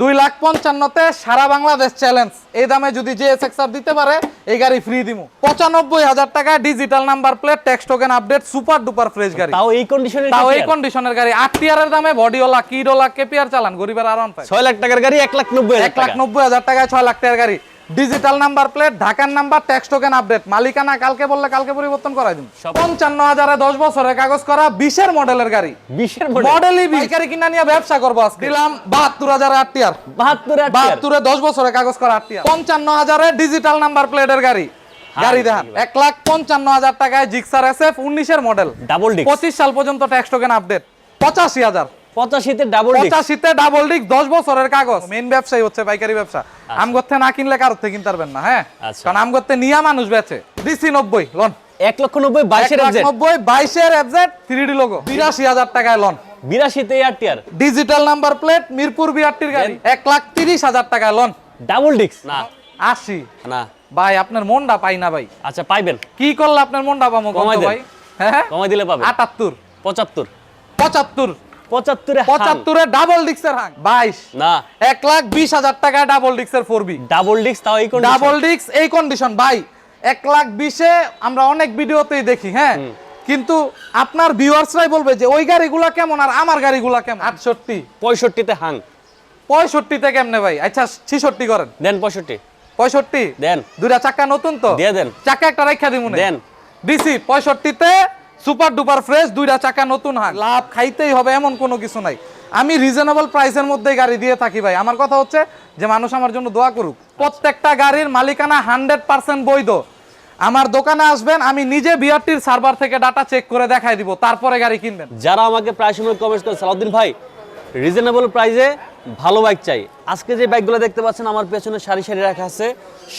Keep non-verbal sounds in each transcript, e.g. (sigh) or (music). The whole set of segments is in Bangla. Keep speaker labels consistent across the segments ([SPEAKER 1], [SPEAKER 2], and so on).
[SPEAKER 1] দুই লাখ পঞ্চান্নতে সারা বাংলাদেশ চ্যালেঞ্জ এই দামে যদি যে এক্সার দিতে পারে এই গাড়ি ফ্রি দিমু। পঁচানব্বই হাজার টাকা digital number plate tax token update super duper fresh গাড়ি।
[SPEAKER 2] তাও এই কন্ডিশনে
[SPEAKER 1] তাও এই কন্ডিশনের গাড়ি। আট টিয়ারের দামে বডিওলা কিডোলা কেপিআর চালান। গরিবের আরাম পায়
[SPEAKER 2] ছয় লাখ টাকার গাড়ি এক লাখ নব্বই
[SPEAKER 1] এক লাখ নব্বই হাজার টাকায় ছয় লাখ টাকার গাড়ি। ডিজিটাল নাম্বার প্লেট ঢাকার নাম্বার ট্যাক্স টোকেন আপডেট মালিকানা কালকে বললে কালকে পরিবর্তন করাই দিন। পঞ্চান্ন হাজারে দশ বছরের কাগজ করা বিশের মডেলের গাড়ি।
[SPEAKER 2] বিশের
[SPEAKER 1] মডেলই পাইকারি কিনা নিয়ে ব্যবসা করব আজকে। দিলাম বাহাত্তর হাজার আট টিয়ার।
[SPEAKER 2] বাহাত্তর
[SPEAKER 1] বাহাত্তরে দশ বছরের কাগজ করা আট টিয়ার। পঞ্চান্ন হাজারে ডিজিটাল নাম্বার প্লেটের গাড়ি। গাড়ি দেখান এক লাখ পঞ্চান্ন হাজার টাকায় জিক্সার এস এফ উনিশের মডেল
[SPEAKER 2] ডাবল
[SPEAKER 1] পঁচিশ সাল পর্যন্ত ট্যাক্স টোকেন আপডেট পঁচাশি হাজার।
[SPEAKER 2] পঁচাশিতে ডাবল
[SPEAKER 1] পঁচাশিতে ডাবল ডিস্ক দশ বছরের কাগজ। মেইন ব্যবসায়ী হচ্ছে পাইকারি ব্যবসা। আম করতে না কিনলে কারোর থেকে কিনতে পারবেন না হ্যাঁ?
[SPEAKER 2] আচ্ছা।
[SPEAKER 1] কারণ আম করতে নিয়া মানুষ বেচে। ডিসি নব্বই লোন
[SPEAKER 2] এক লক্ষ নব্বই বাইশের
[SPEAKER 1] নব্বই বাইশের এফজেড থ্রি ডি লোগো বিরাশি হাজার টাকায় লোন
[SPEAKER 2] বিরাশিতে এয়ার টিয়ার
[SPEAKER 1] ডিজিটাল নাম্বার প্লেট মিরপুর বিআরটির গাড়ি। এক লাখ তিরিশ হাজার টাকায় লোন
[SPEAKER 2] ডাবল ডিস্ক না।
[SPEAKER 1] আশি।
[SPEAKER 2] না।
[SPEAKER 1] ভাই আপনার মনটা পাই না ভাই।
[SPEAKER 2] আচ্ছা পাইবেন।
[SPEAKER 1] কি করলে আপনার মনটা পাবো
[SPEAKER 2] কমাই
[SPEAKER 1] ভাই? হ্যাঁ?
[SPEAKER 2] কমাই দিলে পাবেন।
[SPEAKER 1] আটাত্তর।
[SPEAKER 2] পঁচাত্তর।
[SPEAKER 1] পঁচাত্তর।
[SPEAKER 2] পঁচাত্তরে
[SPEAKER 1] পঁচাত্তরে ডাবল ডিক্সের হাং বাইশ।
[SPEAKER 2] না।
[SPEAKER 1] এক লাখ বিশ হাজার টাকায় ডাবল ডিক্সের ফোর বি
[SPEAKER 2] ডাবল ডিস্ক তাও এই
[SPEAKER 1] ডাবল ডিক্স এই কন্ডিশন ভাই। এক লাখ বিশে আমরা অনেক ভিডিওতেই দেখি হ্যাঁ? কিন্তু আপনার ভিউয়ার্সরাই বলবে যে ওই গাড়িগুলা কেমন আর আমার গাড়িগুলা কেমন? আটষট্টি।
[SPEAKER 2] পঁয়ষট্টিতে হাং
[SPEAKER 1] পঁয়ষট্টিতে কেমনে ভাই? আচ্ছা ছিষট্টি করেন।
[SPEAKER 2] দেন পঁয়ষট্টি।
[SPEAKER 1] পঁয়ষট্টি?
[SPEAKER 2] দেন।
[SPEAKER 1] দুইটা চাকা নতুন তো?
[SPEAKER 2] দিয়ে দেন।
[SPEAKER 1] চাকা একটা রেখা দিমু
[SPEAKER 2] দেন।
[SPEAKER 1] ডিসি পঁয়ষট্টিতে সুপার ডুপার ফ্রেশ, দুইটা চাকা নতুন হাক লাভ খাইতেই হবে, এমন কোনো কিছু নাই। আমি রিজনেবল প্রাইসের মধ্যে গাড়ি দিয়ে থাকি ভাই। আমার কথা হচ্ছে যে মানুষ আমার জন্য দোয়া করুক। প্রত্যেকটা গাড়ির মালিকানা হান্ড্রেড পার্সেন্ট বৈধ। আমার দোকানে আসবেন, আমি নিজে বিআরটির সার্ভার থেকে ডাটা চেক করে দেখাই দিব, তারপরে গাড়ি কিনবেন।
[SPEAKER 2] যারা আমাকে প্রায় সময় কমেন্ট করে সালাউদ্দিন ভাই রিজনেবল প্রাইসে ভালো বাইক চাই। আজকে যে বাইকগুলো দেখতে পাচ্ছেন, আমার পেছনে সারি সারি রাখা আছে।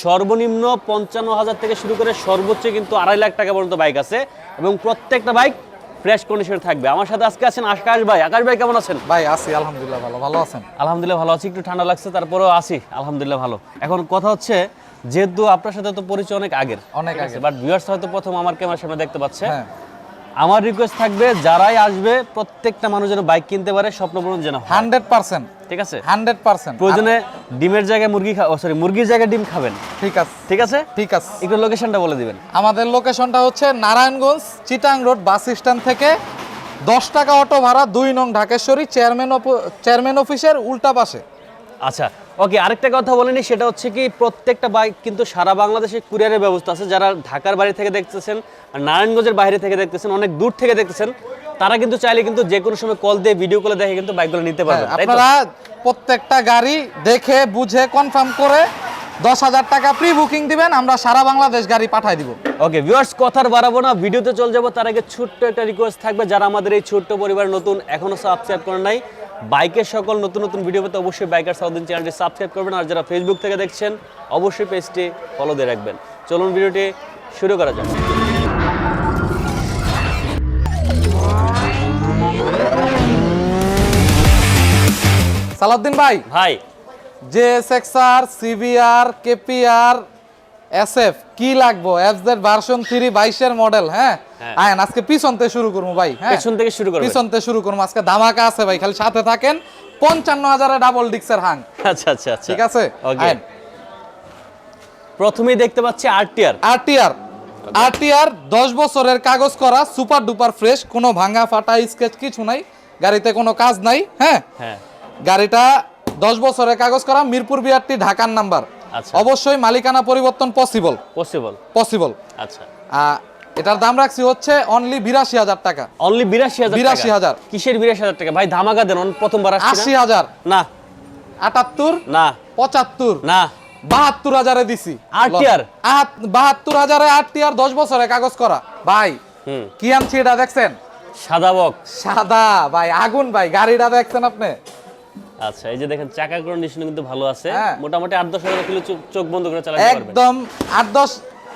[SPEAKER 2] সর্বনিম্ন পঞ্চান্ন হাজার থেকে শুরু করে সর্বোচ্চ কিন্তু আড়াই লাখ টাকা পর্যন্ত বাইক আছে। এবং প্রত্যেকটা বাইক ফ্রেশ কন্ডিশনে থাকবে। আমার সাথে আজকে আছেন আকাশ ভাই। আকাশ ভাই কেমন আছেন?
[SPEAKER 1] ভাই আছি আলহামদুলিল্লাহ ভালো। ভালো আছেন?
[SPEAKER 2] আলহামদুলিল্লাহ ভালো। আছি একটু ঠান্ডা লাগছে তারপরেও আছি। আলহামদুলিল্লাহ ভালো। এখন কথা হচ্ছে যেহেতু আপনার সাথে তো পরিচয় অনেক আগের
[SPEAKER 1] অনেক আগে
[SPEAKER 2] বাট ভিউয়ার্স হয়তো প্রথম আমার ক্যামেরার সামনে দেখতে পাচ্ছে।
[SPEAKER 1] হ্যাঁ।
[SPEAKER 2] আমার রিকোয়েস্ট থাকবে যারাই আসবে প্রত্যেকটা মানুষ যেন বাইক কিনতে পারে স্বপ্নপূরণ যেন
[SPEAKER 1] হান্ড্রেড পার্সেন্ট।
[SPEAKER 2] ঠিক আছে?
[SPEAKER 1] Hundred percent.
[SPEAKER 2] প্রয়োজনে ডিমের জায়গায় মুরগি সরি মুরগির জায়গায় ডিম খাবেন।
[SPEAKER 1] ঠিক আছে।
[SPEAKER 2] ঠিক আছে?
[SPEAKER 1] ঠিক আছে।
[SPEAKER 2] একটু লোকেশনটা বলে দিবেন।
[SPEAKER 1] আমাদের লোকেশনটা হচ্ছে Narayanganj Chittagong road bus stand থেকে দশ টাকা অটো ভাড়া দুই নং ঢাকেশ্বরী চেয়ারম্যান চেয়ারম্যান অফিসের উল্টা পাশে।
[SPEAKER 2] আচ্ছা ওকে আরেকটা কথা বলেনি সেটা হচ্ছে কি প্রত্যেকটা বাইক কিন্তু সারা বাংলাদেশে কুরিয়ারের ব্যবস্থা আছে যারা ঢাকার বাড়ি থেকে দেখতেছেন আর নারায়ণগঞ্জের বাইরে থেকে দেখতেছেন অনেক দূর থেকে দেখতেছেন তারা কিন্তু চাইলে কিন্তু যে কোনো সময় কল দিয়ে ভিডিও কলে দেখে কিন্তু বাইকগুলো নিতে তাই তো?
[SPEAKER 1] আপনারা প্রত্যেকটা গাড়ি দেখে বুঝে কনফার্ম করে দশ হাজার টাকা প্রি বুকিং দিবেন আমরা সারা বাংলাদেশ গাড়ি পাঠাই দিব
[SPEAKER 2] ওকে ভিউয়ার্স কথার বাড়াবো না ভিডিওতে চলে যাব তার আগে ছোট্ট একটা রিকোয়েস্ট থাকবে যারা আমাদের এই ছোট্ট পরিবার নতুন এখনও সাবস্ক্রাইব করেন নাই বাইকের সকল নতুন নতুন ভিডিও পেতে অবশ্যই বাইকার সাউদিন চ্যানেলটি সাবস্ক্রাইব করবেন। আর যারা ফেসবুক থেকে দেখছেন অবশ্যই পেজটি ফলো দিয়ে রাখবেন। চলুন ভিডিওটি শুরু করা যাক।
[SPEAKER 1] সালাউদ্দিন ভাই
[SPEAKER 2] ভাই।
[SPEAKER 1] যে সেক্সার সিভিআর কেপিআর এসএফ কি লাগবো? এফজেড ভার্সন থ্রি বাইশের মডেল হ্যাঁ?
[SPEAKER 2] হ্যাঁ।
[SPEAKER 1] আয়েন আজকে পিছনতে শুরু করব ভাই হ্যাঁ?
[SPEAKER 2] পেছন থেকে শুরু করবেন
[SPEAKER 1] পিছনতে শুরু করব আজকে ধামাকা আছে ভাই খালি সাথে থাকেন পঞ্চান্ন হাজারে ডাবল ডিক্সের হাং
[SPEAKER 2] আচ্ছা আচ্ছা আচ্ছা।
[SPEAKER 1] ঠিক আছে? আয়েন
[SPEAKER 2] প্রথমেই দেখতে পাচ্ছি আরটিআর
[SPEAKER 1] আরটিআর আরটিআর দশ বছরের কাগজ করা সুপার ডুপার ফ্রেশ কোনো ভাঙা ফাটা স্কেচ কিছু নাই গাড়িতে কোনো কাজ নাই হ্যাঁ?
[SPEAKER 2] হ্যাঁ।
[SPEAKER 1] গাড়িটা দশ বছরের কাগজ করা মিরপুর বিআরটি ঢাকার নাম্বার। অবশ্যই মালিকানা পরিবর্তন পসিবল
[SPEAKER 2] পসিবল
[SPEAKER 1] পসিবল
[SPEAKER 2] আচ্ছা।
[SPEAKER 1] এটার দাম রাখছি হচ্ছে অনলি বিরাশি হাজার টাকা।
[SPEAKER 2] অনলি বিরাশি হাজার
[SPEAKER 1] 82,000
[SPEAKER 2] কিসের বিরাশি হাজার টাকা? ভাই ধামাকা দেন প্রথমবার
[SPEAKER 1] আশি হাজার।
[SPEAKER 2] না।
[SPEAKER 1] আটাত্তর?
[SPEAKER 2] না।
[SPEAKER 1] পঁচাত্তর?
[SPEAKER 2] না।
[SPEAKER 1] বাহাত্তর হাজারে দিছি? আট- বাহাত্তর হাজারে আটটিআর দশ বছরে কাগজ করা। ভাই
[SPEAKER 2] হুম।
[SPEAKER 1] কি আনছি এটা দেখছেন?
[SPEAKER 2] সাদা বক
[SPEAKER 1] সাদা ভাই আগুন ভাই গাড়িটা দেখছেন আপনি?
[SPEAKER 2] আচ্ছা এই যে দেখেন চাকার কন্ডিশন কিন্তু ভালো আছে।
[SPEAKER 1] হ্যাঁ।
[SPEAKER 2] মোটামুটি আট দশ হাজার কিলো চোখ- বন্ধ করে চালাতে পারবেন।
[SPEAKER 1] একদম আট দশ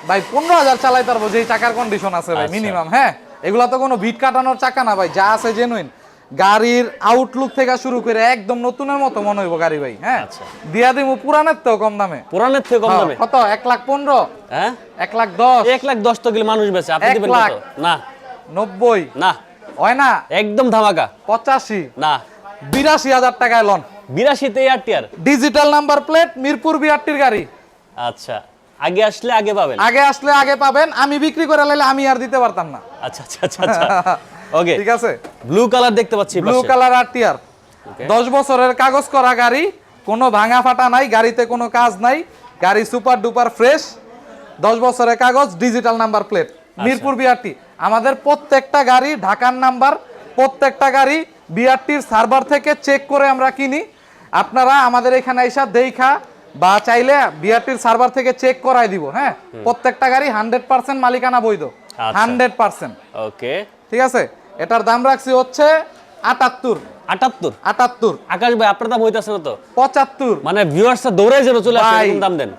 [SPEAKER 1] ভাই পনেরো হাজার চালাই পারব যে চাকার কন্ডিশন আছে ভাই
[SPEAKER 2] আচ্ছা।
[SPEAKER 1] মিনিমাম হ্যাঁ? এগুলা তো কোনো ভিট কাটানোর চাকা না ভাই যা আছে জেনুইন গাড়ির আউটলুক থেকে শুরু করে একদম নতুনের মতো মনে হইব গাড়ি ভাই হ্যাঁ?
[SPEAKER 2] আচ্ছা।
[SPEAKER 1] দিয়া দিমু পুরানের তো কম দামে।
[SPEAKER 2] পুরানের থেকে কম দামে?
[SPEAKER 1] কত? এক লাখ পনেরো?
[SPEAKER 2] হ্যাঁ?
[SPEAKER 1] এক লাখ দশ?
[SPEAKER 2] এক লাখ দশ তো গেলে মানুষ বেছে আপনি দিবেন
[SPEAKER 1] লাখ।
[SPEAKER 2] না।
[SPEAKER 1] নব্বই?
[SPEAKER 2] না।
[SPEAKER 1] হয় না?
[SPEAKER 2] একদম ধামাকা।
[SPEAKER 1] পঁচাশি?
[SPEAKER 2] না।
[SPEAKER 1] বিরাশি হাজার টাকায় লন
[SPEAKER 2] বিরাশিতে এয়ার টিয়ার
[SPEAKER 1] ডিজিটাল নাম্বার প্লেট মিরপুর বিআরটির গাড়ি।
[SPEAKER 2] আচ্ছা আগে আসলে আগে পাবেন?
[SPEAKER 1] আগে আসলে আগে পাবেন আমি বিক্রি করে লাইলে আমি আর দিতে পারতাম না।
[SPEAKER 2] আচ্ছা আচ্ছা আচ্ছা আচ্ছা। (laughs) ওকে
[SPEAKER 1] ঠিক আছে?
[SPEAKER 2] ব্লু কালার দেখতে পাচ্ছি
[SPEAKER 1] ব্লু। কালার আর টিয়ার
[SPEAKER 2] Okay.
[SPEAKER 1] দশ বছরের কাগজ করা গাড়ি কোনো ভাঙা ফাটা নাই গাড়িতে কোনো কাজ নাই গাড়ি সুপার ডুপার ফ্রেশ দশ বছরের কাগজ digital number plate Mirpur BRT. আমাদের প্রত্যেকটা গাড়ি ঢাকার নাম্বার প্রত্যেকটা গাড়ি বিআরটির সার্ভার থেকে চেক করে আমরা কিনি। আপনারা আমাদের এখানে এসে দেইখা বা চাইলে বিআরটির সার্ভার থেকে চেক করাই দিব হ্যাঁ? প্রত্যেকটা গাড়ি হান্ড্রেড পার্সেন্ট মালিকানা বৈধ।
[SPEAKER 2] আচ্ছা।
[SPEAKER 1] Hundred percent.
[SPEAKER 2] ওকে।
[SPEAKER 1] ঠিক আছে? এটার দাম রাখছি হচ্ছে আটাত্তর।
[SPEAKER 2] আটাত্তর?
[SPEAKER 1] আটাত্তর।
[SPEAKER 2] আকাশ ভাই আপনার দাম হইতাছে না তো
[SPEAKER 1] পঁচাত্তর।
[SPEAKER 2] মানে ভিউয়ার্সরা দৌড়ে যেন চলে আসে দাম দেন।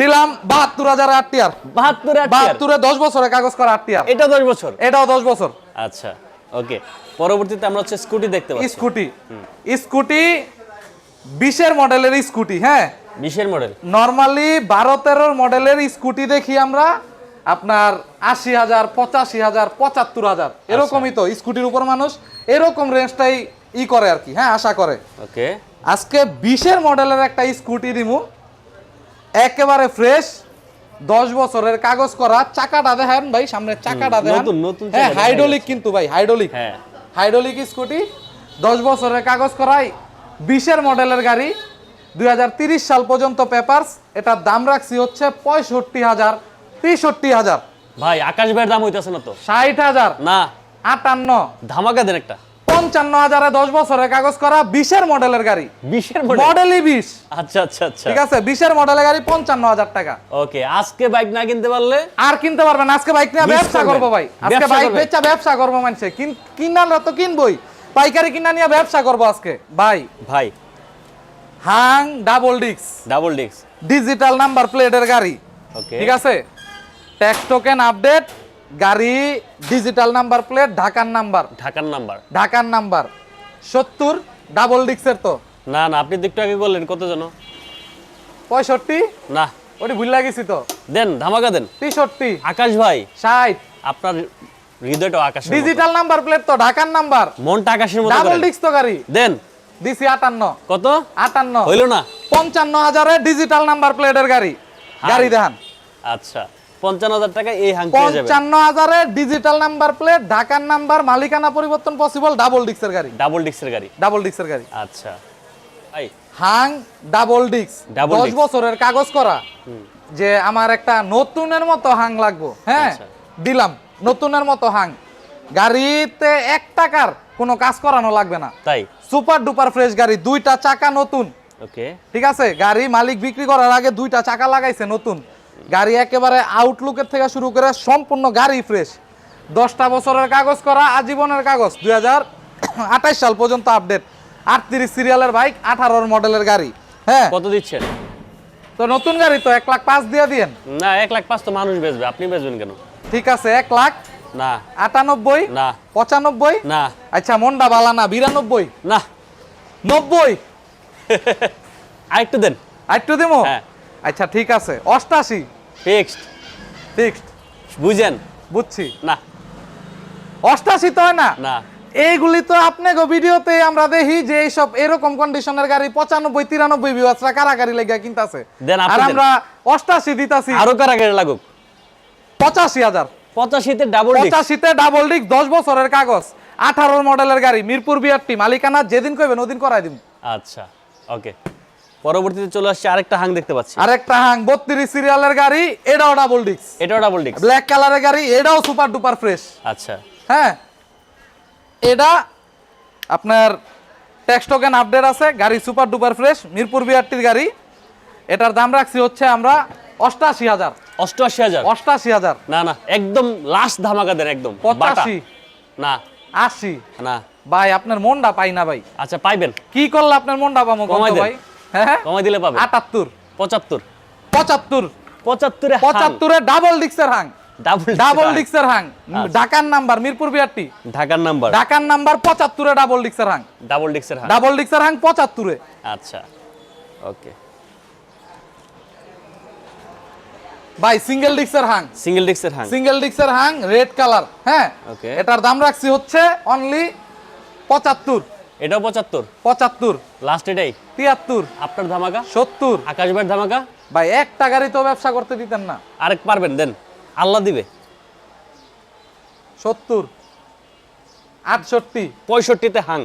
[SPEAKER 1] দিলাম বাহাত্তর হাজার আট টিয়ার
[SPEAKER 2] বাহাত্তর আর টিয়ার।
[SPEAKER 1] বাহাত্তরে দশ বছরের কাগজ করা আট টিয়ার
[SPEAKER 2] এটা দশ বছর?
[SPEAKER 1] এটাও দশ বছর।
[SPEAKER 2] আচ্ছা। ওকে পরবর্তীতে আমরা হচ্ছে স্কুটি দেখতে পাচ্ছি।
[SPEAKER 1] স্কুটি। স্কুটি বিশের মডেলের স্কুটি হ্যাঁ?
[SPEAKER 2] বিশের মডেল।
[SPEAKER 1] নর্মালি বারো তেরোর মডেলের স্কুটি দেখি আমরা আপনার আশি হাজার পঁচাশি হাজার পঁচাত্তর হাজার। এরকমই তো স্কুটির উপর মানুষ এরকম রেঞ্জটাই ই করে আর কি হ্যাঁ আশা করে।
[SPEAKER 2] ওকে।
[SPEAKER 1] আজকে বিশের মডেলের একটা স্কুটি দিমু একেবারে ফ্রেশ দশ বছরের কাগজ করা চাকাটা দেখেন ভাই সামনে চাকাটা দেখেন।
[SPEAKER 2] নতুন, নতুন চাকা
[SPEAKER 1] হ্যাঁ হাইড্রোলিক কিন্তু ভাই হাইড্রোলিক
[SPEAKER 2] হ্যাঁ।
[SPEAKER 1] হাইড্রোলিক স্কুটি দশ বছরের কাগজ করাই বিশের মডেলের গাড়ি দুই সাল পর্যন্ত পেপারস এটার দাম রাখছি হচ্ছে পঁয়ষট্টি হাজার তেষট্টি হাজার।
[SPEAKER 2] ভাই আকাশ ভাইয়ের দাম হইতাছে না তো?
[SPEAKER 1] ষাট হাজার।
[SPEAKER 2] না।
[SPEAKER 1] আটান্ন।
[SPEAKER 2] ধামাকা দেন একটা।
[SPEAKER 1] পঞ্চান্ন হাজারে দশ বছরের কাগজ করা বিশের মডেলের গাড়ি।
[SPEAKER 2] বিশের
[SPEAKER 1] মডেলই বিশ।
[SPEAKER 2] আচ্ছা আচ্ছা আচ্ছা।
[SPEAKER 1] ঠিক আছে? বিশের মডেলের গাড়ি পঞ্চান্ন হাজার টাকা।
[SPEAKER 2] ওকে আজকে বাইক না কিনতে পারলে?
[SPEAKER 1] আর কিনতে পারবেন আজকে বাইক নিয়ে ব্যবসা করব। ভাই। আজকে বাইক বেচা ব্যবসা করব মানুষে। কিনার তো কিনবই। পাইকারি কিনা নিয়ে ব্যবসা করব আজকে। ভাই।
[SPEAKER 2] ভাই।
[SPEAKER 1] Hang double discs.
[SPEAKER 2] Double disc
[SPEAKER 1] digital number প্লেটের গাড়ি।
[SPEAKER 2] ওকে।
[SPEAKER 1] ঠিক আছে? Tax token update. গাড়ি ডিজিটাল নাম্বার প্লেট ঢাকার নাম্বার
[SPEAKER 2] ঢাকার নাম্বার
[SPEAKER 1] ঢাকার নাম্বার সত্তর ডাবল ডিক্সের তো।
[SPEAKER 2] না না আপনি তো একটু আগে বললেন কত জন
[SPEAKER 1] পঁয়ষট্টি?
[SPEAKER 2] না।
[SPEAKER 1] ওটি ভুল লাগিছি তো।
[SPEAKER 2] দেন ধামাকা দেন।
[SPEAKER 1] তেষট্টি।
[SPEAKER 2] আকাশ ভাই।
[SPEAKER 1] ষাট।
[SPEAKER 2] আপনার হৃদয়টা আকাশের মতো।
[SPEAKER 1] ডিজিটাল নাম্বার প্লেট তো ঢাকার নাম্বার
[SPEAKER 2] মনটা আকাশের মতো
[SPEAKER 1] ডাবল ডিক্স তো গাড়ি।
[SPEAKER 2] দেন।
[SPEAKER 1] দিছি আটান্ন।
[SPEAKER 2] কত?
[SPEAKER 1] আটান্ন।
[SPEAKER 2] হইল না।
[SPEAKER 1] পঞ্চান্ন হাজারের ডিজিটাল নাম্বার প্লেটের গাড়ি। গাড়ি দেখান।
[SPEAKER 2] আচ্ছা। পঞ্চান্ন হাজার টাকা এই হাং পেয়ে যাবেন।
[SPEAKER 1] পঞ্চান্ন হাজারের ডিজিটাল নাম্বার প্লেট ঢাকার নাম্বার মালিকানা পরিবর্তন পসিবল ডাবল ডিক্সের গাড়ি।
[SPEAKER 2] ডাবল গাড়ি।
[SPEAKER 1] ডাবল ডিক্সের গাড়ি।
[SPEAKER 2] আচ্ছা। ভাই
[SPEAKER 1] হাং ডাবল ডিক্স
[SPEAKER 2] disc।
[SPEAKER 1] বছরের কাগজ করা। যে আমার একটা নতুনের মতো হাং লাগবো। হ্যাঁ?
[SPEAKER 2] আচ্ছা।
[SPEAKER 1] দিলাম। নতুনের মতো হাং গাড়িতে এক টাকার কোনো কাজ করানো লাগবে না।
[SPEAKER 2] তাই?
[SPEAKER 1] সুপার ডুপার ফ্রেশ গাড়ি দুইটা চাকা নতুন।
[SPEAKER 2] ওকে
[SPEAKER 1] ঠিক আছে? গাড়ি মালিক বিক্রি করার আগে দুইটা চাকা লাগাইছে নতুন। গাড়ি একেবারে আউটলুকের থেকে শুরু করে সম্পূর্ণ গাড়ি ফ্রেশ দশটা বছরের কাগজ করা আজীবনের কাগজ। দুই হাজার সাল পর্যন্ত আপডেট আটত্রিশ সিরিয়ালের বাইক আঠারোর মডেলের গাড়ি। হ্যাঁ।
[SPEAKER 2] কত দিচ্ছেন?
[SPEAKER 1] তো নতুন গাড়ি তো এক লাখ পাঁচ দিয়ে দিয়েন।
[SPEAKER 2] না এক লাখ পাঁচ তো মানুষ বেচবে। আপনি বেচবেন কেন?
[SPEAKER 1] ঠিক আছে এক লাখ।
[SPEAKER 2] না।
[SPEAKER 1] আটানব্বই?
[SPEAKER 2] না।
[SPEAKER 1] পঁচানব্বই?
[SPEAKER 2] না।
[SPEAKER 1] আচ্ছা মন্ডা বালা না বিরানব্বই?
[SPEAKER 2] না।
[SPEAKER 1] নব্বই? (laughs)
[SPEAKER 2] আরেকটু দেন।
[SPEAKER 1] আরেকটু দেবো?
[SPEAKER 2] হ্যাঁ।
[SPEAKER 1] আচ্ছা ঠিক আছে। অষ্টাশি।
[SPEAKER 2] ফিক্সড।
[SPEAKER 1] ফিক্সড।
[SPEAKER 2] বুঝেন।
[SPEAKER 1] বুঝছি।
[SPEAKER 2] না।
[SPEAKER 1] অষ্টাশি তো হয় না?
[SPEAKER 2] না।
[SPEAKER 1] এইগুলি তো আপনাকে ভিডিওতে আমরা দেখি যে এইসব এরকম কন্ডিশনের গাড়ি পঁচানব্বই তিরানব্বই বিওয়াসরা কারাকারি লেগে কিনতাছে। আর আমরা অষ্টাশি দিতাছি।
[SPEAKER 2] আরও কারা কেটে লাগুক।
[SPEAKER 1] পঁচাশি হাজার।
[SPEAKER 2] পঁচাশিতে ডাবল
[SPEAKER 1] পঁচাশিতে ডাবল ডিক দশ বছরের কাগজ। আঠারো মডেলের গাড়ি মিরপুর বিআরটি মালিকানা যেদিন কইবেন ওদিন করাই দিব।
[SPEAKER 2] আচ্ছা ওকে। পরবর্তীতে চলে আসছে আরেকটা হাং দেখতে পাচ্ছি।
[SPEAKER 1] আরেকটা হাং বত্রিশ সিরিয়ালের গাড়ি এটাও ডাবল ডিক্স
[SPEAKER 2] এটাও ডাবল ডিস্ক
[SPEAKER 1] ব্ল্যাক কালারের গাড়ি এটাও সুপার ডুপার ফ্রেশ
[SPEAKER 2] আচ্ছা।
[SPEAKER 1] হ্যাঁ এটা আপনার ট্যাক্স টোকেন আপডেট আছে গাড়ি সুপার ডুপার ফ্রেশ মিরপুর বিআরটির গাড়ি। এটার দাম রাখছি হচ্ছে আমরা অষ্টাশি হাজার।
[SPEAKER 2] অষ্টআশি হাজার?
[SPEAKER 1] অষ্টাশি হাজার।
[SPEAKER 2] না না একদম লাস্ট ধামাকা দেন একদম।
[SPEAKER 1] পঁচাশি।
[SPEAKER 2] না।
[SPEAKER 1] আশি।
[SPEAKER 2] না।
[SPEAKER 1] ভাই আপনার মনটা পাই না ভাই।
[SPEAKER 2] আচ্ছা পাইবেন।
[SPEAKER 1] কি করলে আপনার মনটা পাবো। ভাই? হ্যাঁ?
[SPEAKER 2] কমাই দিলে পাবেন
[SPEAKER 1] আটাত্তর।
[SPEAKER 2] পঁচাত্তর।
[SPEAKER 1] পঁচাত্তর।
[SPEAKER 2] পঁচাত্তরে
[SPEAKER 1] পঁচাত্তরে ডাবল ডিক্সের হাং
[SPEAKER 2] ডাবল
[SPEAKER 1] ডাবল ডিক্সের হাং। ঢাকার নাম্বার মিরপুর বিআরটি।
[SPEAKER 2] ঢাকার নাম্বার।
[SPEAKER 1] ঢাকার নাম্বার পঁচাত্তরে ডাবল ডিক্সের হাং
[SPEAKER 2] ডাবল ডিস্কের হাং
[SPEAKER 1] ডাবল ডিক্সের হাং পঁচাত্তরে।
[SPEAKER 2] আচ্ছা। ওকে
[SPEAKER 1] ভাই সিঙ্গেল ডিক্সের হাং
[SPEAKER 2] সিঙ্গেল ডিস্কের Hang
[SPEAKER 1] single ডিক্সের Hang red colour হ্যাঁ. এটার দাম রাখছি হচ্ছে অনলি পঁচাত্তর।
[SPEAKER 2] এটাও পঁচাত্তর?
[SPEAKER 1] পঁচাত্তর।
[SPEAKER 2] লাস্ট এটাই?
[SPEAKER 1] তিয়াত্তর।
[SPEAKER 2] আপনার ধামাকা?
[SPEAKER 1] সত্তর।
[SPEAKER 2] আকাশ ভাইয়ের ধামাকা?
[SPEAKER 1] ভাই একটা গাড়ি তো ব্যবসা করতে দিতেন না।
[SPEAKER 2] আরেক পারবেন দেন। আল্লাহ দিবে।
[SPEAKER 1] সত্তর। আটষট্টি।
[SPEAKER 2] পঁয়ষট্টিতে হাং।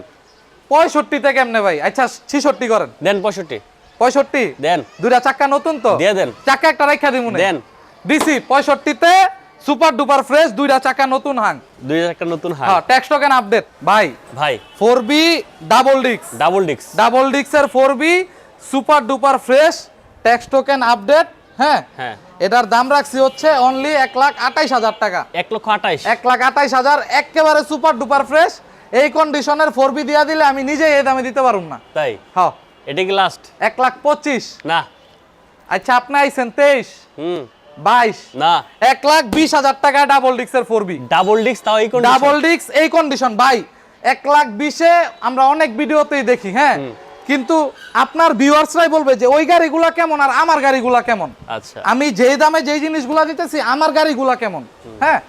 [SPEAKER 1] পঁয়ষট্টিতে কেমনে ভাই? আচ্ছা ছিষট্টি করেন।
[SPEAKER 2] দেন পঁয়ষট্টি।
[SPEAKER 1] পঁয়ষট্টি?
[SPEAKER 2] দেন।
[SPEAKER 1] দুইটা চাক্কা নতুন তো?
[SPEAKER 2] দিয়ে দেন।
[SPEAKER 1] চাক্কা একটা রেখা দিব
[SPEAKER 2] দেন।
[SPEAKER 1] দিছি পঁয়ষট্টিতে সুপার ডুপার ফ্রেশ দুইটা চাকা নতুন হাং।
[SPEAKER 2] দুই হাজার একটা নতুন হাং।
[SPEAKER 1] হ্যাঁ ট্যাক্স টোকেন আপডেট ভাই
[SPEAKER 2] ভাই।
[SPEAKER 1] Four B double discs
[SPEAKER 2] double discs
[SPEAKER 1] double ডিক্সের four B super duper fresh tax token update হ্যাঁ?
[SPEAKER 2] হ্যাঁ।
[SPEAKER 1] এটার দাম রাখছি হচ্ছে অনলি এক লাখ আঠাইশ হাজার টাকা।
[SPEAKER 2] এক লক্ষ আঠাইশ।
[SPEAKER 1] এক লাখ আঠাইশ হাজার একেবারে সুপার ডুপার ফ্রেশ এই কন্ডিশনের ফোর বি দিয়া দিলে আমি নিজেই এই দামে দিতে পারুম না।
[SPEAKER 2] তাই?
[SPEAKER 1] হ্যাঁ।
[SPEAKER 2] এটা কি লাস্ট
[SPEAKER 1] এক লাখ পঁচিশ।
[SPEAKER 2] না।
[SPEAKER 1] আচ্ছা আপনি আইছেন তেইশ।
[SPEAKER 2] হুম।
[SPEAKER 1] বাইশ।
[SPEAKER 2] না।
[SPEAKER 1] এক লাখ বিশ হাজার টাকা ডাবল ডিক্সের ফোর বি
[SPEAKER 2] ডাবল ডিক্স তাও এই?
[SPEAKER 1] ডাবল ডিক্স এই কন্ডিশন ভাই। এক লাখ বিশে আমরা অনেক ভিডিওতেই দেখি হ্যাঁ? কিন্তু আপনার ভিউয়ার্সরাই বলবে যে ওই গাড়িগুলা কেমন আর আমার গাড়িগুলা কেমন?
[SPEAKER 2] আচ্ছা।
[SPEAKER 1] আমি যেই দামে যেই জিনিসগুলা দিতেছি আমার গাড়িগুলা কেমন? হ্যাঁ?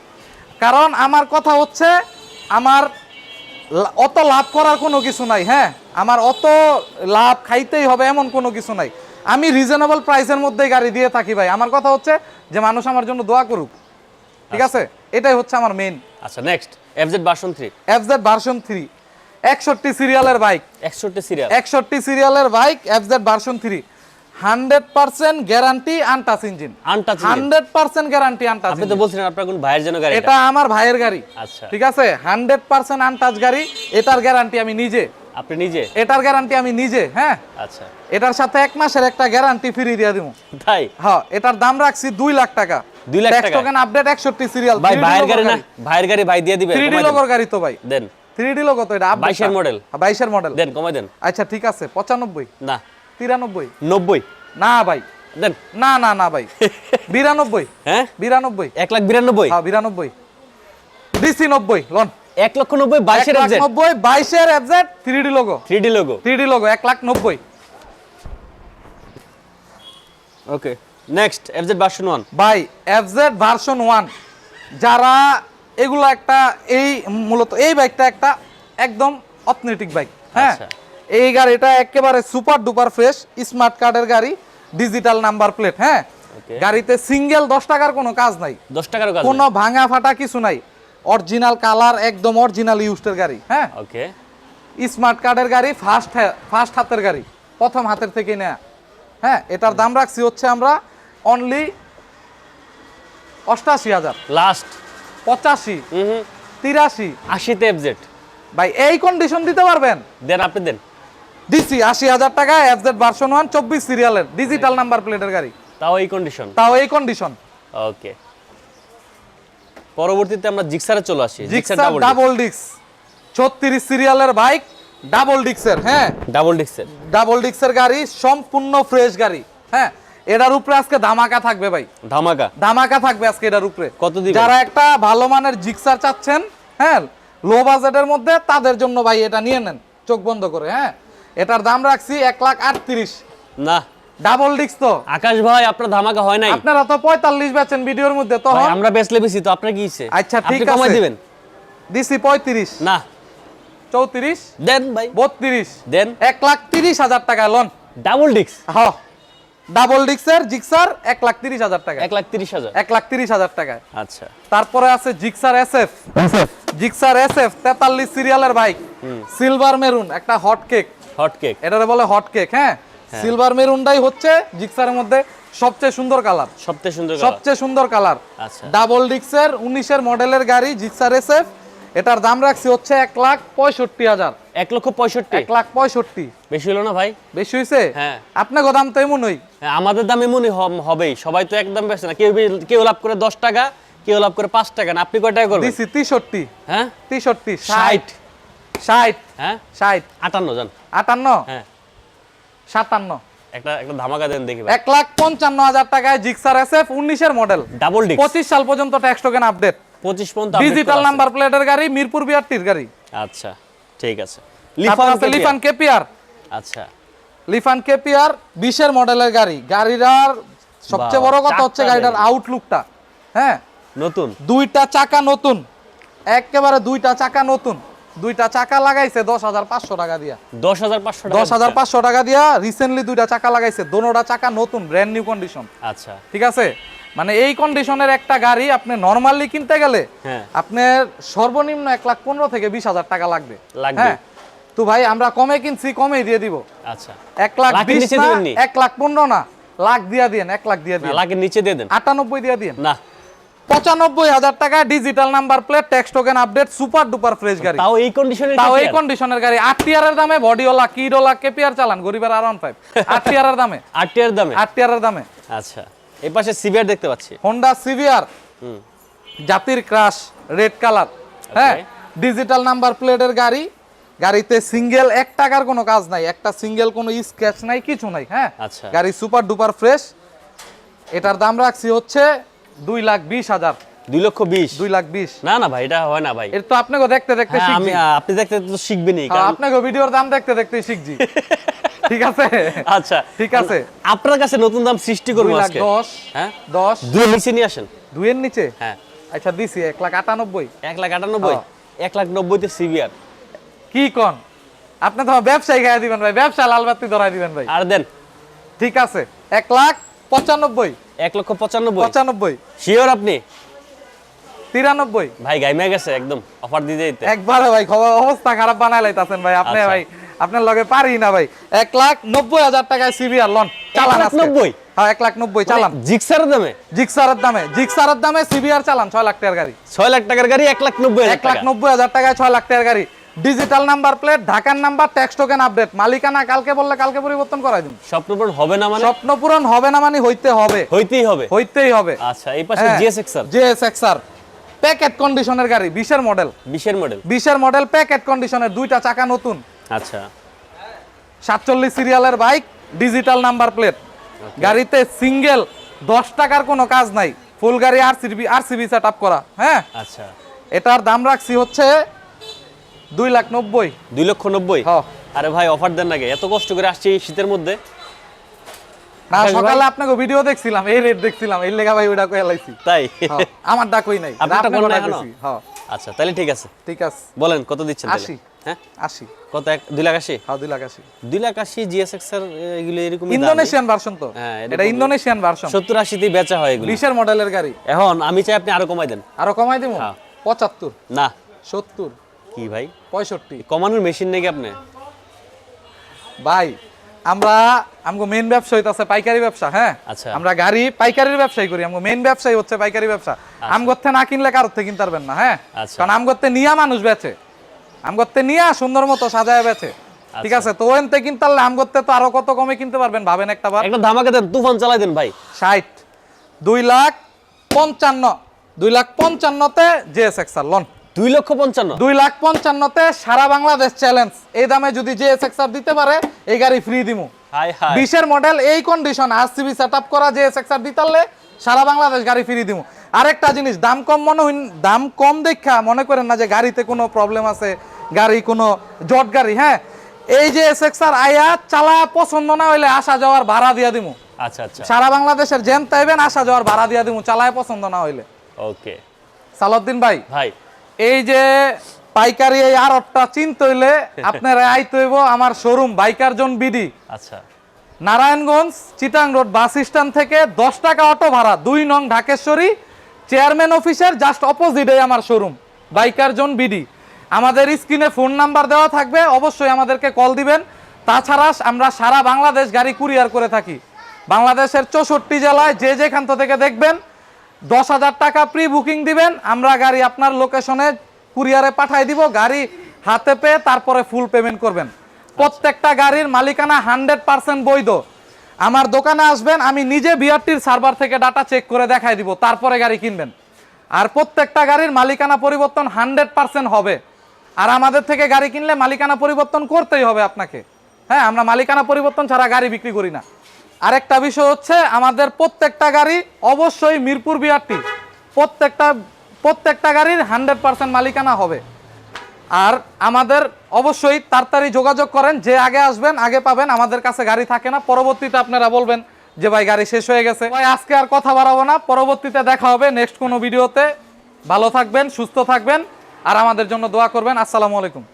[SPEAKER 1] কারণ আমার কথা হচ্ছে আমার অত লাভ করার কোনো কিছু নাই হ্যাঁ? আমার অত লাভ খাইতেই হবে এমন কোনো কিছু নাই। আমি রিজনেবল প্রাইসের মধ্যেই গাড়ি দিয়ে থাকি ভাই। আমার কথা হচ্ছে যে মানুষ আমার জন্য দোয়া করুক। ঠিক আছে? এটাই হচ্ছে আমার মেন
[SPEAKER 2] আচ্ছা next FZ version three
[SPEAKER 1] FZ version three একষট্টি সিরিয়ালের বাইক
[SPEAKER 2] একষট্টি সিরিয়াল
[SPEAKER 1] একষট্টি সিরিয়ালের bike FZ version three hundred percent guarantee untouch engine
[SPEAKER 2] untouch
[SPEAKER 1] hundred percent guarantee untouch
[SPEAKER 2] আপনি তো বলছিলেন আপনার কোন ভাইয়ের জন্য গাড়ি
[SPEAKER 1] এটা আমার ভাইয়ের গাড়ি।
[SPEAKER 2] আচ্ছা।
[SPEAKER 1] ঠিক আছে? হান্ড্রেড পার্সেন্ট আনটাচ গাড়ি। এটার গ্যারান্টি আমি নিজে।
[SPEAKER 2] আপনি নিজে?
[SPEAKER 1] এটার গ্যারান্টি আমি নিজে হ্যাঁ?
[SPEAKER 2] আচ্ছা।
[SPEAKER 1] এটার সাথে এক মাসের একটা গ্যারান্টি ফ্রি দিয়ে দিব
[SPEAKER 2] তাই?
[SPEAKER 1] হ্যাঁ এটার দাম রাখছি দুই লাখ টাকা।
[SPEAKER 2] দুই লাখ টাকা?
[SPEAKER 1] টোকেন আপডেট একষট্টি সিরিয়াল
[SPEAKER 2] ভাই ভাইয়ের গাড়ি না? ভাইয়ের গাড়ি ভাই দিয়ে দিবে
[SPEAKER 1] থ্রি ডি গাড়ি তো ভাই।
[SPEAKER 2] দেন।
[SPEAKER 1] থ্রি ডি তো এটা update
[SPEAKER 2] 22 এর
[SPEAKER 1] টা। হ্যাঁ, 22 এর মডেল
[SPEAKER 2] দেন কমাই দেন।
[SPEAKER 1] আচ্ছা ঠিক আছে পঁচানব্বই।
[SPEAKER 2] না।
[SPEAKER 1] তিরানব্বই।
[SPEAKER 2] নব্বই।
[SPEAKER 1] না ভাই।
[SPEAKER 2] দেন।
[SPEAKER 1] না না না ভাই। (laughs) বিরানব্বই।
[SPEAKER 2] হ্যাঁ?
[SPEAKER 1] বিরানব্বই।
[SPEAKER 2] এক লাখ বিরানব্বই।
[SPEAKER 1] হ্যাঁ বিরানব্বই। ডিসি নব্বই লন।
[SPEAKER 2] এক লক্ষ নব্বই বাইশের
[SPEAKER 1] নব্বই বাইশের three D logo
[SPEAKER 2] three D logo
[SPEAKER 1] three D logo এক লাখ নব্বই।
[SPEAKER 2] Okay next FZ version one
[SPEAKER 1] by FZ version one যারা এগুলো একটা এই মূলত এই বাইকটা একটা একদম অথেন্টিক বাইক হ্যাঁ?
[SPEAKER 2] আচ্ছা।
[SPEAKER 1] এই গাড়িটা একেবারে সুপার ডুপার ফ্রেশ স্মার্ট কার্ডের গাড়ি ডিজিটাল নাম্বার প্লেট হ্যাঁ? গাড়িতে সিঙ্গেল দশ টাকার কোনো কাজ নাই।
[SPEAKER 2] দশ টাকার
[SPEAKER 1] কোনো ভাঙা ফাটা কিছু নাই। অরিজিনাল কালার একদম অরিজিনাল ইউজের গাড়ি হ্যাঁ?
[SPEAKER 2] ওকে।
[SPEAKER 1] স্মার্ট কার্ডের গাড়ি ফার্স্ট ফার্স্ট হাতের গাড়ি প্রথম হাতের থেকে নেয়া হ্যাঁ? এটার দাম রাখছি হচ্ছে আমরা অনলি অষ্টাশি হাজার।
[SPEAKER 2] লাস্ট
[SPEAKER 1] পঁচাশি তিরাশি।
[SPEAKER 2] আশিতে এফজেড
[SPEAKER 1] ভাই এই কন্ডিশন দিতে পারবেন?
[SPEAKER 2] দেন আপনি দেন।
[SPEAKER 1] দিছি আশি হাজার টাকা এফজেড ভার্সন ওয়ান চব্বিশ সিরিয়ালের ডিজিটাল নাম্বার প্লেটের গাড়ি।
[SPEAKER 2] তাও এই কন্ডিশন
[SPEAKER 1] তাও এই কন্ডিশন
[SPEAKER 2] ওকে পরবর্তীতে আমরা জিক্সারে চলে আসি। জিক্সার ডাবল
[SPEAKER 1] ডিক্স ছত্রিশ সিরিয়ালের বাইক ডাবল ডিক্সের হ্যাঁ?
[SPEAKER 2] ডাবল ডিক্সের
[SPEAKER 1] ডাবল ডিক্সের গাড়ি সম্পূর্ণ ফ্রেশ গাড়ি হ্যাঁ? এটার উপরে আজকে ধামাকা থাকবে ভাই।
[SPEAKER 2] ধামাকা?
[SPEAKER 1] ধামাকা থাকবে আজকে এটার উপরে।
[SPEAKER 2] কত দিবেন?
[SPEAKER 1] যারা একটা ভালো মানের জিক্সার চাচ্ছেন হ্যাঁ লো বাজেটের মধ্যে তাদের জন্য ভাই এটা নিয়ে নেন চোখ বন্ধ করে হ্যাঁ? এটার দাম রাখছি এক লাখ আটত্রিশ।
[SPEAKER 2] না
[SPEAKER 1] ডাবল ডিক্স তো।
[SPEAKER 2] আকাশ ভাই আপনার ধামাকা হয় নাই।
[SPEAKER 1] আপনারা তো পঁয়তাল্লিশ বেচেন ভিডিওর মধ্যে তো
[SPEAKER 2] ভাই, আমরা বেচলে বেশি তো আপনার কি ইচ্ছে?
[SPEAKER 1] আচ্ছা, ঠিক
[SPEAKER 2] আপনি কমাই দিবেন।
[SPEAKER 1] দিছি পঁয়ত্রিশ।
[SPEAKER 2] না।
[SPEAKER 1] চৌত্রিশ?
[SPEAKER 2] দেন ভাই।
[SPEAKER 1] বত্রিশ।
[SPEAKER 2] দেন।
[SPEAKER 1] এক লাখ তিরিশ হাজার টাকা লন
[SPEAKER 2] ডাবল ডিক্স
[SPEAKER 1] হ। ডাবল ডিক্সের জিক্সার এক লাখ তিরিশ হাজার টাকা
[SPEAKER 2] এক লাখ তিরিশ হাজার।
[SPEAKER 1] এক লাখ তিরিশ হাজার টাকায়।
[SPEAKER 2] আচ্ছা।
[SPEAKER 1] তারপরে আছে জিক্সার এসএফ। জিক্সার এসএফ তেতাল্লিশ সিরিয়ালের বাইক সিলভার মেরুন একটা হট কেক
[SPEAKER 2] হট কেক
[SPEAKER 1] এটারে বলে হট কেক হ্যাঁ? সিলভার মেরুনটাই হচ্ছে জিক্সারের মধ্যে সবচেয়ে সুন্দর কালার
[SPEAKER 2] সবচেয়ে সুন্দর
[SPEAKER 1] সবচেয়ে সুন্দর কালার
[SPEAKER 2] আচ্ছা।
[SPEAKER 1] ডাবল ডিক্সের উনিশের মডেলের গাড়ি জিক্সার এসএফ এটার দাম রাখছি হচ্ছে এক লাখ পঁয়ষট্টি হাজার।
[SPEAKER 2] এক লক্ষ পঁয়ষট্টি।
[SPEAKER 1] এক লাখ পঁয়ষট্টি।
[SPEAKER 2] বেশি হলো না ভাই?
[SPEAKER 1] বেশি হয়েছে
[SPEAKER 2] হ্যাঁ।
[SPEAKER 1] আপনার দাম তো এমনই।
[SPEAKER 2] হ্যাঁ, আমাদের দাম এমনই হবেই। সবাই তো একদম বেশি না। কেউ কেউ লাভ করে দশ টাকা কেউ লাভ করে পাঁচ টাকা না। আপনি কয় টাকা করবেন?
[SPEAKER 1] দিছি তেষট্টি।
[SPEAKER 2] হ্যাঁ?
[SPEAKER 1] তেষট্টি
[SPEAKER 2] ষাট।
[SPEAKER 1] ষাট।
[SPEAKER 2] হ্যাঁ?
[SPEAKER 1] ষাট।
[SPEAKER 2] আটান্ন জান।
[SPEAKER 1] আটান্ন?
[SPEAKER 2] হ্যাঁ।
[SPEAKER 1] সাতান্ন।
[SPEAKER 2] একটা একটা ধামাকা দেন দেখি
[SPEAKER 1] এক লাখ পঞ্চান্ন হাজার টাকায় জিক্সার এসএফ উনিশের মডেল
[SPEAKER 2] ডাবল ডিক্স
[SPEAKER 1] পঁচিশ সাল পর্যন্ত ট্যাক্স টোকেন আপডেট
[SPEAKER 2] পঁচিশ পর্যন্ত
[SPEAKER 1] ডিজিটাল নাম্বার প্লেটের গাড়ি মিরপুর বিআরটির গাড়ি।
[SPEAKER 2] আচ্ছা ঠিক আছে। লিফান
[SPEAKER 1] লিফান কেপিআর
[SPEAKER 2] আচ্ছা।
[SPEAKER 1] লিফান কেপিআর বিশের মডেলের গাড়ি। গাড়িটার সবচেয়ে বড় কথা হচ্ছে গাড়িটার আউটলুকটা হ্যাঁ?
[SPEAKER 2] নতুন?
[SPEAKER 1] দুইটা চাকা নতুন। একেবারে দুইটা চাকা নতুন। দুইটা চাকা লাগাইছে দশ হাজার পাঁচশো টাকা দিয়া।
[SPEAKER 2] দশ হাজার পাঁচশো
[SPEAKER 1] দশ হাজার পাঁচশো টাকা দিয়া রিসেন্টলি দুইটা চাকা লাগাইছে দোনোটা চাকা নতুন ব্র্যান্ড নিউ কন্ডিশন
[SPEAKER 2] আচ্ছা।
[SPEAKER 1] ঠিক আছে? মানে এই কন্ডিশনের একটা গাড়ি আপনি নর্মালি কিনতে গেলে
[SPEAKER 2] হ্যাঁ।
[SPEAKER 1] আপনার সর্বনিম্ন এক লাখ পনেরো থেকে বিশ হাজার টাকা লাগবে। হ্যাঁ? তো ভাই আমরা কমে কিনছি কমেই দিয়ে দিব।
[SPEAKER 2] আচ্ছা।
[SPEAKER 1] এক লাখ বিশ এক লাখ পনেরো না লাখ দিয়া দিয়েন এক লাখ দিয়ে দিন
[SPEAKER 2] লাখের নিচে দিয়ে দেন।
[SPEAKER 1] আটানব্বই দিয়ে দিন
[SPEAKER 2] না।
[SPEAKER 1] পঁচানব্বই হাজার টাকা digital number plate tax token update super duper fresh গাড়ি।
[SPEAKER 2] তাও এই কন্ডিশনে
[SPEAKER 1] তাও এই কন্ডিশনের গাড়ি। আট টিয়ারের দামে বডিওয়ালা কিডোলা কেপিআর চালান গরিবের আর ওয়ান ফাইভ আট টিয়ারের দামে।
[SPEAKER 2] আট টিয়ার দামে?
[SPEAKER 1] আট টিয়ারের দামে।
[SPEAKER 2] আচ্ছা। এই পাশে সিভিয়ার দেখতে পাচ্ছি।
[SPEAKER 1] হোন্ডা সিভিআর জাতির ক্রাশ রেড কালার হ্যাঁ ডিজিটাল নাম্বার প্লেটের গাড়ি। গাড়িতে সিঙ্গেল এক টাকার কোনো কাজ নাই। একটা সিঙ্গেল কোনো স্ক্র্যাচ নাই কিছু নাই হ্যাঁ।
[SPEAKER 2] আচ্ছা।
[SPEAKER 1] গাড়ি সুপার ডুপার ফ্রেশ এটার দাম রাখছি হচ্ছে দুই লাখ বিশ হাজার।
[SPEAKER 2] দুই লক্ষ বিশ?
[SPEAKER 1] দুই লাখ বিশ।
[SPEAKER 2] না না ভাই এটা হয় না ভাই।
[SPEAKER 1] এর তো আপনাকে দেখতে দেখতে
[SPEAKER 2] হ্যাঁ, আমি আপনি দেখতে তো শিখবেনই
[SPEAKER 1] হ্যাঁ, আপনাকে ভিডিওর দাম দেখতে দেখতে শিখছি। (laughs) ঠিক আছে?
[SPEAKER 2] আচ্ছা।
[SPEAKER 1] ঠিক আছে।
[SPEAKER 2] আপনার কাছে নতুন দাম সৃষ্টি করব আজকে।
[SPEAKER 1] দশ
[SPEAKER 2] হ্যাঁ?
[SPEAKER 1] দশ।
[SPEAKER 2] দুই নিচে নিয়ে আসেন।
[SPEAKER 1] দুইয়ের নিচে?
[SPEAKER 2] হ্যাঁ।
[SPEAKER 1] আচ্ছা দিছি এক লাখ আটানব্বই।
[SPEAKER 2] এক লাখ আটানব্বই?
[SPEAKER 1] হ্যাঁ।
[SPEAKER 2] এক লাখ নব্বইতে সিভিয়ার
[SPEAKER 1] কি কন? আপনি তো ব্যবসায়ী গায়ে দিবেন ভাই ব্যবসা লালবাতি ধরাই দিবেন ভাই।
[SPEAKER 2] আর দেন।
[SPEAKER 1] ঠিক আছে এক লাখ পঁচানব্বই।
[SPEAKER 2] এক লক্ষ পঁচানব্বই।
[SPEAKER 1] পঁচানব্বই।
[SPEAKER 2] শিওর আপনি?
[SPEAKER 1] তিরানব্বই।
[SPEAKER 2] ভাই গাইমে গেছে একদম। অফার দিয়ে দিতে।
[SPEAKER 1] একবারে ভাই খবর অবস্থা খারাপ বানাই লাইতাছেন ভাই। আপনি
[SPEAKER 2] আচ্ছা।
[SPEAKER 1] ভাই আপনার লগে পারি না ভাই। এক লাখ নব্বই হাজার টাকায় সিবিআর লন চালান।
[SPEAKER 2] নব্বই?
[SPEAKER 1] হ্যাঁ এক লাখ নব্বই চালান।
[SPEAKER 2] জিক্সারের দামে?
[SPEAKER 1] জিক্সারের দামে। জিক্সারের দামে সিবিআর চালান ছয় লাখ টাকার গাড়ি।
[SPEAKER 2] ছয় লাখ টাকার গাড়ি এক লাখ নব্বই
[SPEAKER 1] এক লাখ। নব্বই হাজার টাকায় ছয় লাখ টাকার গাড়ি। ডিজিটাল নাম্বার প্লেট ঢাকার নাম্বার ট্যাক্স টোকেন আপডেট মালিকানা কালকে বললে কালকে পরিবর্তন করাই দিন।
[SPEAKER 2] স্বপ্নপূরণ হবে না মানে?
[SPEAKER 1] স্বপ্ন পূরণ হবে না মানে হইতে হবে।
[SPEAKER 2] হইতেই হবে।
[SPEAKER 1] হইতেই হবে।
[SPEAKER 2] আচ্ছা এই পাশে জিএসএক্সআর
[SPEAKER 1] জিএসএক্সআর প্যাকেট কন্ডিশনের গাড়ি বিশের মডেল
[SPEAKER 2] বিশের মডেল
[SPEAKER 1] বিশের মডেল প্যাকেট কন্ডিশনের দুইটা চাকা নতুন।
[SPEAKER 2] আচ্ছা।
[SPEAKER 1] সাতচল্লিশ সিরিয়ালের বাইক ডিজিটাল নাম্বার প্লেট গাড়িতে সিঙ্গেল দশ টাকার কোনো কাজ নাই। ফুল গাড়ি আর CB R CB set up করা। হ্যাঁ?
[SPEAKER 2] আচ্ছা।
[SPEAKER 1] এটার দাম রাখছি হচ্ছে দুই লাখ নব্বই।
[SPEAKER 2] দুই লক্ষ নব্বই?
[SPEAKER 1] হ্যাঁ।
[SPEAKER 2] আরে ভাই অফার দেন নাকি? এত কষ্ট করে আসছি এই শীতের মধ্যে।
[SPEAKER 1] না সকালে আপনাকে ভিডিও দেখছিলাম এই রেট দেখছিলাম এই লেখা ভাই ওইটা কয়ে লাইছি।
[SPEAKER 2] তাই?
[SPEAKER 1] হ্যাঁ, আমার ডাকই নাই।
[SPEAKER 2] আপনারটা কোন না
[SPEAKER 1] হ্যাঁ।
[SPEAKER 2] আচ্ছা তাহলে ঠিক আছে।
[SPEAKER 1] ঠিক আছে।
[SPEAKER 2] বলেন কত দিচ্ছেন তাহলে? হ্যাঁ?
[SPEAKER 1] আশি।
[SPEAKER 2] কত এক লাখ আশি?
[SPEAKER 1] হ্যাঁ দুই লাখ আশি।
[SPEAKER 2] দুই লাখ আশি জিএসএক্স এর এগুলো এরকম
[SPEAKER 1] ইন্দোনেশিয়ান ভার্সন তো।
[SPEAKER 2] হ্যাঁ, এটা
[SPEAKER 1] ইন্দোনেশিয়ান ভার্সন
[SPEAKER 2] সত্তর আশিতেই বেচা হয় এগুলো।
[SPEAKER 1] বিশের মডেলের গাড়ি।
[SPEAKER 2] এখন আমি চাই আপনি আরও কমাই দেন।
[SPEAKER 1] আরও কমাই দিব?
[SPEAKER 2] হ্যাঁ।
[SPEAKER 1] পঁচাত্তর।
[SPEAKER 2] না।
[SPEAKER 1] সত্তর।
[SPEAKER 2] কি ভাই?
[SPEAKER 1] পঁয়ষট্টি।
[SPEAKER 2] কমানোর মেশিন নাকি আপনি?
[SPEAKER 1] ভাই আমরা আমগো মেইন ব্যবসা হইতাছে পাইকারি ব্যবসা হ্যাঁ?
[SPEAKER 2] আচ্ছা।
[SPEAKER 1] আমরা গাড়ি পাইকারির ব্যবসায়ী করি আমগো মেইন ব্যবসায়ী হচ্ছে পাইকারি ব্যবসা। আমগোতে না কিনলে কারোর থেকে কিনতে পারবেন না হ্যাঁ?
[SPEAKER 2] আচ্ছা।
[SPEAKER 1] কারণ আমগোতে নিয়া মানুষ বেচে। আমগোতে নিয়া সুন্দর মতো সাজায় বেচে। ঠিক
[SPEAKER 2] আচ্ছা।
[SPEAKER 1] আছে তো ওইনতে কিনতে পারলে আমগোতে তো আরও কত কমে কিনতে পারবেন ভাবেন একটা বার।
[SPEAKER 2] একটা ধামাকে দেন তুফান চালাই দেন ভাই।
[SPEAKER 1] ষাট দুই লাখ পঞ্চান্ন দুই লাখ পঞ্চান্নতে জেএসএক্সআর লোন
[SPEAKER 2] দুই লক্ষ পঞ্চান্ন।
[SPEAKER 1] দুই লাখ পঞ্চান্নতে সারা বাংলাদেশ চ্যালেঞ্জ এই দামে যদি জেএসএক্সআর দিতে পারে এই গাড়ি ফ্রি দিমু। বিশের মডেল এই কন্ডিশন আরসিবি সেট আপ করা যে এক্সআর দিতালে সারা বাংলাদেশ গাড়ি ফিরিয়ে দিব আরেকটা জিনিস দাম কম মনে হইন দাম কম দেখা মনে করেন না যে গাড়িতে কোনো প্রবলেম আছে গাড়ি কোনো জট গাড়ি হ্যাঁ? এই যে এসএক্সআর আয়া চালা পছন্দ না হইলে আসা যাওয়ার ভাড়া দিয়া দিমু।
[SPEAKER 2] আচ্ছা আচ্ছা।
[SPEAKER 1] সারা বাংলাদেশের জেন তাইবেন আসা যাওয়ার ভাড়া দিয়া দিমু চালায় পছন্দ না হইলে।
[SPEAKER 2] ওকে
[SPEAKER 1] সালাউদ্দিন ভাই
[SPEAKER 2] ভাই
[SPEAKER 1] এই যে পাইকারি এই আরবটা চিনতে হইলে (laughs) আপনার আইতে হইব আমার শোরুম বাইকার জন বিডি।
[SPEAKER 2] আচ্ছা।
[SPEAKER 1] Narayanganj Chittagong road bus stand থেকে দশ টাকা অটো ভাড়া দুই নং ঢাকেশ্বরী চেয়ারম্যান অফিসের জাস্ট অপোজিটে আমার শোরুম বাইকার জোন বিডি। আমাদের স্ক্রিনে ফোন নাম্বার দেওয়া থাকবে অবশ্যই আমাদেরকে কল দিবেন। তাছাড়া আমরা সারা বাংলাদেশ গাড়ি কুরিয়ার করে থাকি। বাংলাদেশের চৌষট্টি জেলায় যে যেখান থেকে দেখবেন দশ হাজার টাকা প্রি বুকিং দিবেন। আমরা গাড়ি আপনার লোকেশনে কুরিয়ারে পাঠাই দিব গাড়ি হাতে পেয়ে তারপরে ফুল পেমেন্ট করবেন। প্রত্যেকটা গাড়ির মালিকানা হান্ড্রেড পার্সেন্ট বৈধ। আমার দোকানে আসবেন আমি নিজে বিআরটির সার্ভার থেকে ডাটা চেক করে দেখাই দিব তারপরে গাড়ি কিনবেন। আর প্রত্যেকটা গাড়ির মালিকানা পরিবর্তন হান্ড্রেড পার্সেন্ট হবে। আর আমাদের থেকে গাড়ি কিনলে মালিকানা পরিবর্তন করতেই হবে আপনাকে। হ্যাঁ আমরা মালিকানা পরিবর্তন ছাড়া গাড়ি বিক্রি করি না। আরেকটা বিষয় হচ্ছে আমাদের প্রত্যেকটা গাড়ি অবশ্যই মিরপুর বিআরটি প্রত্যেকটা প্রত্যেকটা গাড়ির হান্ড্রেড পার্সেন্ট মালিকানা হবে। আর আমাদের অবশ্যই তাড়াতাড়ি যোগাযোগ করেন, যে আগে আসবেন, আগে পাবেন, আমাদের কাছে গাড়ি থাকে না। পরবর্তীতে আপনারা বলবেন যে, ভাই, গাড়ি শেষ হয়ে গেছে। ভাই, আজকে আর কথা বাড়াবো না। পরবর্তীতে দেখা হবে নেক্সট কোনো ভিডিওতে। ভালো থাকবেন, সুস্থ থাকবেন। আর আমাদের জন্য দোয়া করবেন। আসসালামু আলাইকুম।